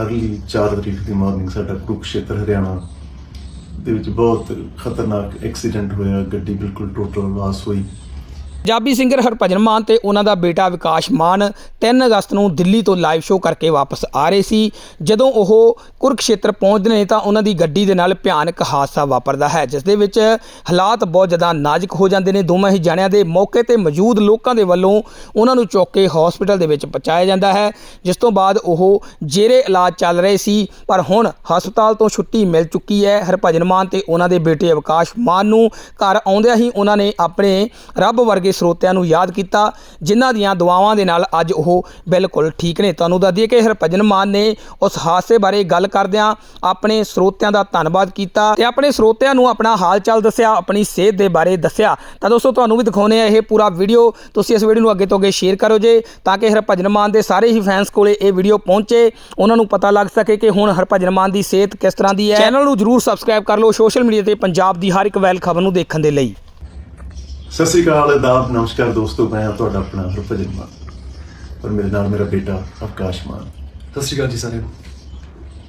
Early 4 ਤਰੀਕ ਦੀ morning ਸਾਡਾ ਕੁਰੂਕਸ਼ੇਤਰ ਹਰਿਆਣਾ ਦੇ ਵਿੱਚ ਬਹੁਤ ਖਤਰਨਾਕ ਐਕਸੀਡੈਂਟ ਹੋਇਆ, ਗੱਡੀ ਬਿਲਕੁਲ ਟੋਟਲ ਲਾਸ ਹੋਈ। ਪੰਜਾਬੀ ਸਿੰਗਰ ਹਰਭਜਨ ਮਾਨ ਤੇ ਉਹਨਾਂ ਦਾ ਬੇਟਾ ਵਿਕਾਸ਼ ਮਾਨ 3 ਅਗਸਤ ਨੂੰ ਦਿੱਲੀ ਤੋਂ ਲਾਈਵ ਸ਼ੋਅ ਕਰਕੇ ਵਾਪਸ ਆ ਰਹੇ ਸੀ। ਜਦੋਂ ਉਹ ਕੁਰਕਸ਼ੇਤਰ ਪਹੁੰਚਦੇ ਨੇ ਤਾਂ ਉਹਨਾਂ ਦੀ ਗੱਡੀ ਦੇ ਨਾਲ ਭਿਆਨਕ ਹਾਦਸਾ ਵਾਪਰਦਾ ਹੈ, ਜਿਸ ਦੇ ਵਿੱਚ ਹਾਲਾਤ ਬਹੁਤ ਜ਼ਿਆਦਾ ਨਾਜ਼ੁਕ ਹੋ ਜਾਂਦੇ ਨੇ। ਦੋਵੇਂ ਹੀ ਜਾਣਿਆਂ ਦੇ ਮੌਕੇ ਤੇ ਮੌਜੂਦ ਲੋਕਾਂ ਦੇ ਵੱਲੋਂ ਉਹਨਾਂ ਨੂੰ ਚੁੱਕ ਕੇ ਹਸਪੀਟਲ ਦੇ ਵਿੱਚ ਪਹੁੰਚਾਇਆ ਜਾਂਦਾ ਹੈ, ਜਿਸ ਤੋਂ ਬਾਅਦ ਉਹ ਜੇਰੇ ਇਲਾਜ ਚੱਲ ਰਹੇ ਸੀ, ਪਰ ਹੁਣ ਹਸਪਤਾਲ ਤੋਂ ਛੁੱਟੀ ਮਿਲ ਚੁੱਕੀ ਹੈ। ਹਰਭਜਨ ਮਾਨ ਤੇ ਉਹਨਾਂ ਦੇ ਬੇਟੇ ਅਵਕਾਸ਼ ਮਾਨ ਨੂੰ ਘਰ ਆਉਂਦਿਆਂ ਹੀ ਉਹਨਾਂ ਨੇ ਆਪਣੇ ਰੱਬ ਵਰਗੇ ਸਰੋਤਿਆਂ ਨੂੰ ਯਾਦ ਕੀਤਾ, ਜਿਨ੍ਹਾਂ ਦੀਆਂ ਦੁਆਵਾਂ ਦੇ ਨਾਲ ਅੱਜ ਉਹ ਬਿਲਕੁਲ ਠੀਕ ਨੇ। ਤੁਹਾਨੂੰ ਦੱਸ ਦਈਏ ਕਿ ਹਰਭਜਨ ਮਾਨ ਨੇ ਉਸ ਹਾਦਸੇ ਬਾਰੇ ਗੱਲ ਕਰਦਿਆਂ ਆਪਣੇ ਸਰੋਤਿਆਂ ਦਾ ਧੰਨਵਾਦ ਕੀਤਾ ਤੇ ਆਪਣੇ ਸਰੋਤਿਆਂ ਨੂੰ ਆਪਣਾ ਹਾਲ ਚਾਲ ਦੱਸਿਆ, ਆਪਣੀ ਸਿਹਤ ਦੇ ਬਾਰੇ ਦੱਸਿਆ। ਤਾਂ ਦੋਸਤੋ, ਤੁਹਾਨੂੰ ਵੀ ਦਿਖਾਉਨੇ ਆ ਇਹ ਪੂਰਾ ਵੀਡੀਓ। ਤੁਸੀਂ ਇਸ ਵੀਡੀਓ ਨੂੰ ਅੱਗੇ ਤੋਂ ਅੱਗੇ ਸ਼ੇਅਰ ਕਰੋ ਜੇ, ਤਾਂ ਕਿ ਹਰਭਜਨ ਮਾਨ ਦੇ ਸਾਰੇ ਹੀ ਫੈਨਸ ਕੋਲੇ ਇਹ ਵੀਡੀਓ ਪਹੁੰਚੇ। ਉਹਨਾਂ ਨੂੰ ਪਤਾ ਲੱਗ ਸਕੇ ਕਿ ਹੁਣ ਹਰਭਜਨ ਮਾਨ ਦੀ ਸਿਹਤ ਕਿਸ ਤਰ੍ਹਾਂ ਦੀ ਹੈ। ਚੈਨਲ ਨੂੰ ਜਰੂਰ ਸਬਸਕ੍ਰਾਈਬ ਕਰ ਲਓ। ਸੋਸ਼ਲ ਮੀਡੀਆ ਤੇ ਪੰਜਾਬ ਦੀ ਹਰ ਇੱਕ ਵੈਲ ਖਬਰ ਨੂੰ ਦੇਖਣ ਦੇ ਲਈ। ਸਤਿ ਸ੍ਰੀ ਅਕਾਲ ਆਦਾਬ ਨਮਸਕਾਰ ਦੋਸਤੋ ਮੈਂ ਹਾਂ ਤੁਹਾਡਾ ਆਪਣਾ ਹਰਭਜਨ ਮਾਨ ਪਰ ਮੇਰੇ ਨਾਲ ਮੇਰਾ ਬੇਟਾ ਅਵਕਾਸ਼ ਮਾਨ। ਸਤਿ ਸ਼੍ਰੀ ਅਕਾਲ ਜੀ ਸਾਰਿਆਂ ਨੂੰ।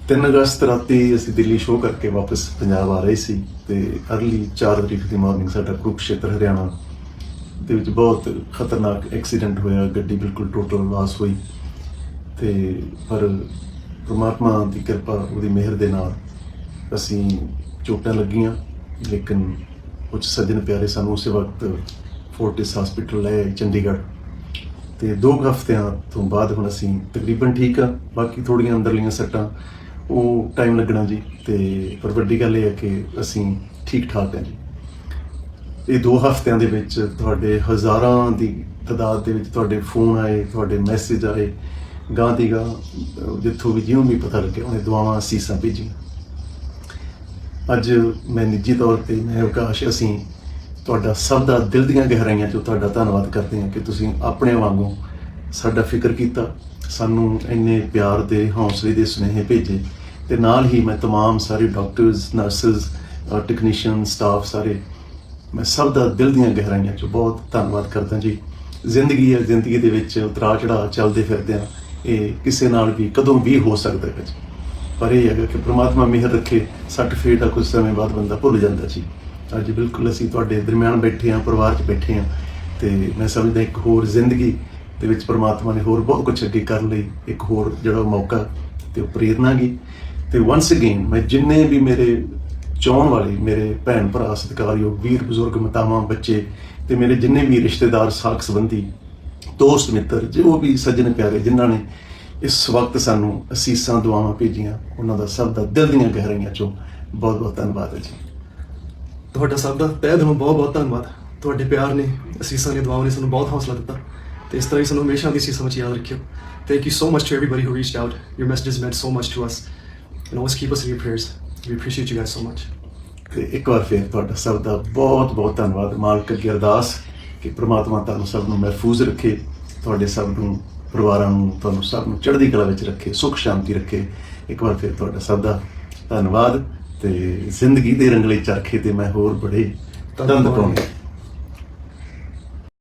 3 ਅਗਸਤ ਰਾਤੀ ਅਸੀਂ ਦਿੱਲੀ ਸ਼ੋਅ ਕਰਕੇ ਵਾਪਸ ਪੰਜਾਬ ਆ ਰਹੇ ਸੀ ਤੇ ਅਰਲੀ 4 ਤਰੀਕ ਦੀ ਮਾਰਨਿੰਗ ਸਾਡਾ ਕੁਰੂਕਸ਼ੇਤਰ ਹਰਿਆਣਾ ਦੇ ਵਿੱਚ ਬਹੁਤ ਖਤਰਨਾਕ ਐਕਸੀਡੈਂਟ ਹੋਇਆ ਗੱਡੀ ਬਿਲਕੁਲ ਟੋਟਲ ਲਾਸ ਹੋਈ ਤੇ ਪਰ ਪ੍ਰਮਾਤਮਾ ਦੀ ਕਿਰਪਾ ਉਹਦੀ ਮਿਹਰ ਦੇ ਨਾਲ ਅਸੀਂ ਚੋਟਾਂ ਲੱਗੀਆਂ ਲੇਕਿਨ ਕੁਝ ਸੱਜਣ ਪਿਆਰੇ ਸਾਨੂੰ ਉਸੇ ਵਕਤ ਫੋਰਟਿਸ ਹਸਪੀਟਲ ਲੈ ਚੰਡੀਗੜ੍ਹ। ਤੇ ਦੋ ਕੁ ਹਫ਼ਤਿਆਂ ਤੋਂ ਬਾਅਦ ਹੁਣ ਅਸੀਂ ਤਕਰੀਬਨ ਠੀਕ ਆ ਬਾਕੀ ਥੋੜੀਆਂ ਅੰਦਰਲੀਆਂ ਸੱਟਾਂ, ਉਹ ਟਾਈਮ ਲੱਗਣਾ ਜੀ। ਤੇ ਪਰ ਵੱਡੀ ਗੱਲ ਇਹ ਹੈ ਕਿ ਅਸੀਂ ਠੀਕ ਠਾਕ ਹਾਂ ਜੀ। ਇਹ ਦੋ ਹਫ਼ਤਿਆਂ ਦੇ ਵਿੱਚ ਤੁਹਾਡੇ ਹਜ਼ਾਰਾਂ ਦੀ ਤਦਾਦ ਦੇ ਵਿੱਚ ਤੁਹਾਡੇ ਫੋਨ ਆਏ, ਤੁਹਾਡੇ ਮੈਸੇਜ ਆਏ। ਗਾਂ ਦੀ ਗਾਂ ਜਿੱਥੋਂ ਵੀ ਜਿਉਂ ਵੀ ਪਤਾ ਲੱਗਿਆ, ਉਹਨੇ ਦੁਆਵਾਂ, ਅਸੀਸਾਂ ਭੇਜੀਆਂ। ਅੱਜ ਮੈਂ ਨਿੱਜੀ ਤੌਰ ਤੇ ਮੈਂ ਅਵਕਾਸ਼ ਅਸੀਂ ਤੁਹਾਡਾ ਸਭ ਦਾ ਦਿਲ ਦੀਆਂ ਗਹਿਰਾਈਆਂ ਚੋਂ ਤੁਹਾਡਾ ਧੰਨਵਾਦ ਕਰਦੇ ਹਾਂ ਕਿ ਤੁਸੀਂ ਆਪਣੇ ਵਾਂਗੂ ਸਾਡਾ ਫਿਕਰ ਕੀਤਾ ਸਾਨੂੰ ਇੰਨੇ ਪਿਆਰ ਦੇ ਹੌਸਲੇ ਦੇ ਸੁਨੇਹੇ ਭੇਜੇ ਤੇ ਨਾਲ ਹੀ ਮੈਂ तमाम ਸਾਰੇ ਡਾਕਟਰਸ ਨਰਸਸ ਟੈਕਨੀਸ਼ੀਅਨ ਸਟਾਫ ਸਾਰੇ ਮੈਂ ਸਭ ਦਾ ਦਿਲ ਦੀਆਂ ਗਹਿਰਾਈਆਂ ਚੋਂ ਬਹੁਤ ਧੰਨਵਾਦ ਕਰਦਾ ਜੀ ਜ਼ਿੰਦਗੀ ਹੈ ਜ਼ਿੰਦਗੀ ਦੇ ਵਿੱਚ ਉਤਰਾ ਚੜਾ ਚੱਲਦੇ ਫਿਰਦੇ ਆ ਇਹ ਕਿਸੇ ਨਾਲ ਵੀ ਕਦੋਂ ਵੀ ਹੋ ਸਕਦਾ ਹੈ ਜੀ ਪਰ ਇਹ ਹੈਗਾ ਕਿ ਪ੍ਰਮਾਤਮਾ ਮਿਹਰ ਰੱਖੇ, ਸੱਟ ਫੇਟ ਦਾ ਕੁਝ ਸਮੇਂ ਬਾਅਦ ਬੰਦਾ ਭੁੱਲ ਜਾਂਦਾ ਜੀ ਅੱਜ ਬਿਲਕੁਲ ਅਸੀਂ ਤੁਹਾਡੇ ਦਰਮਿਆਨ ਬੈਠੇ ਹਾਂ, ਪਰਿਵਾਰ 'ਚ ਬੈਠੇ ਹਾਂ ਤੇ ਮੈਂ ਸਮਝਦਾ ਇੱਕ ਹੋਰ ਜ਼ਿੰਦਗੀ ਦੇ ਵਿੱਚ ਪ੍ਰਮਾਤਮਾ ਨੇ ਹੋਰ ਬਹੁਤ ਕੁਝ ਅੱਗੇ ਕਰਨ ਲਈ, ਇੱਕ ਹੋਰ ਜਿਹੜਾ ਮੌਕਾ ਤੇ ਉਹ ਪ੍ਰੇਰਨਾ ਗਈ। ਤੇ ਵਾਂਸ ਅਗੇਨ ਮੈਂ ਜਿੰਨੇ ਵੀ ਮੇਰੇ ਚਾਹਣ ਵਾਲੇ ਮੇਰੇ ਭੈਣ ਭਰਾ ਸਤਿਕਾਰਯੋਗ ਵੀਰ, ਬਜ਼ੁਰਗ, ਮਾਤਾਵਾਂ, ਬੱਚੇ ਤੇ ਮੇਰੇ ਜਿੰਨੇ ਵੀ ਰਿਸ਼ਤੇਦਾਰ ਸਾਖ ਸੰਬੰਧੀ ਦੋਸਤ, ਮਿੱਤਰ, ਜੋ ਵੀ ਸੱਜਣ ਪਿਆਰੇ ਜਿਨ੍ਹਾਂ ਨੇ ਇਸ ਵਕਤ ਸਾਨੂੰ ਅਸੀਸਾਂ, ਦੁਆਵਾਂ ਭੇਜੀਆਂ। ਉਹਨਾਂ ਦਾ ਸਭ ਦਾ ਦਿਲ ਦੀਆਂ ਗਹਿਰਾਈਆਂ ਚੋਂ ਬਹੁਤ ਬਹੁਤ ਧੰਨਵਾਦ ਹੈ ਜੀ। ਤੁਹਾਡਾ ਸਭ ਦਾ ਤਹਿ ਦਿਲੋਂ ਬਹੁਤ ਬਹੁਤ ਧੰਨਵਾਦ। ਤੁਹਾਡੇ ਪਿਆਰ ਨੇ, ਅਸੀਸਾਂ ਨੇ ਦੁਆਵਾਂ ਨੇ ਸਾਨੂੰ ਬਹੁਤ ਹੌਸਲਾ ਦਿੱਤਾ। ਤੇ ਇਸ ਤਰ੍ਹਾਂ ਹੀ ਸਾਨੂੰ ਹਮੇਸ਼ਾ ਦੀ ਅਸੀਸਾਂ ਵਿੱਚ ਯਾਦ ਰੱਖਿਓ। Thank you so much to everybody who reached out. Your messages meant so much to us. And always keep us in your prayers. We appreciate you guys so much. ਤੇ ਇੱਕ ਵਾਰ ਫਿਰ ਤੁਹਾਡਾ ਸਭ ਦਾ ਬਹੁਤ ਬਹੁਤ ਧੰਨਵਾਦ। ਮਾਲਕ ਅੱਗੇ ਅਰਦਾਸ ਕਿ ਪ੍ਰਮਾਤਮਾ ਤੁਹਾਨੂੰ ਸਭ ਨੂੰ ਮਹਿਫੂਜ਼ ਰੱਖੇ। ਤੁਹਾਡੇ ਸਭ ਨੂੰ ਪਰਿਵਾਰਾਂ ਨੂੰ ਤੁਹਾਨੂੰ ਸਭ ਨੂੰ ਚੜ੍ਹਦੀ ਕਲਾ ਵਿੱਚ ਰੱਖੇ ਸੁਖ ਸ਼ਾਂਤੀ ਰੱਖੇ। ਇੱਕ ਵਾਰ ਫਿਰ ਤੁਹਾਡਾ ਸਭ ਦਾ ਧੰਨਵਾਦ ਤੇ ਜ਼ਿੰਦਗੀ ਦੇ ਰੰਗਲੇ ਚਰਖੇ ਤੇ ਮੈਂ ਹੋਰ ਬੜੇ ਤੰਦ ਪਾਉਣੇ